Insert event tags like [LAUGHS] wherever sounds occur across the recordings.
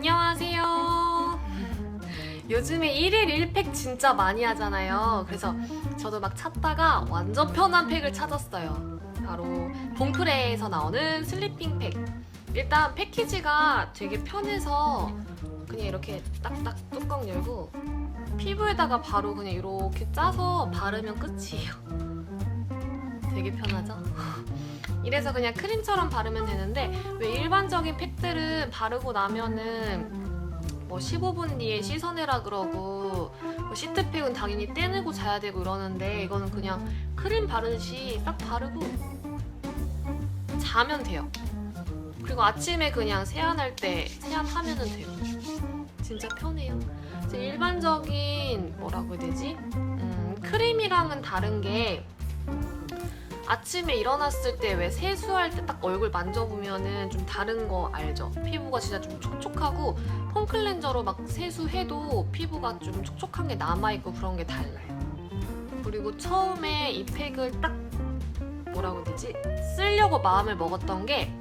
안녕하세요. 요즘에 1일 1팩 진짜 많이 하잖아요. 그래서 저도 막 찾다가 완전 편한 팩을 찾았어요. 바로 봉프레에서 나오는 슬리핑 팩. 일단 패키지가 되게 편해서 그냥 이렇게 딱딱 뚜껑 열고 피부에다가 바로 그냥 이렇게 짜서 바르면 끝이에요. 되게 편하죠? 이래서 그냥 크림처럼 바르면 되는데 왜 일반적인 팩들은 바르고 나면은 뭐 15분 뒤에 씻어내라 그러고 뭐 시트팩은 당연히 떼내고 자야 되고 이러는데 이거는 그냥 크림 바르듯이 딱 바르고 자면 돼요. 그리고 아침에 그냥 세안할 때 세안하면은 돼요. 진짜 편해요. 일반적인 뭐라고 해야 되지? 음, 크림이랑은 다른 게 아침에 일어났을 때 왜 세수할 때 딱 얼굴 만져보면은 좀 다른 거 알죠? 피부가 진짜 좀 촉촉하고 폼 클렌저로 막 세수해도 피부가 좀 촉촉한 게 남아있고 그런 게 달라요. 그리고 처음에 이 팩을 딱 뭐라고 해야 되지? 쓰려고 마음을 먹었던 게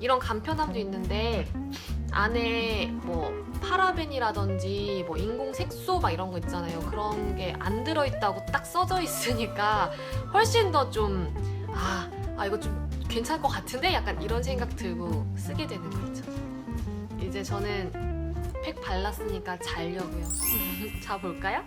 이런 간편함도 있는데 안에 뭐 파라벤이라든지 뭐 인공 색소 막 이런 거 있잖아요. 그런 게 안 들어있다고 딱 써져 있으니까 훨씬 더좀 아, 아 이거 좀 괜찮을 것 같은데 약간 이런 생각 들고 쓰게 되는 거 있죠. 이제 저는 팩 발랐으니까 자려고요. [LAUGHS] 자 볼까요?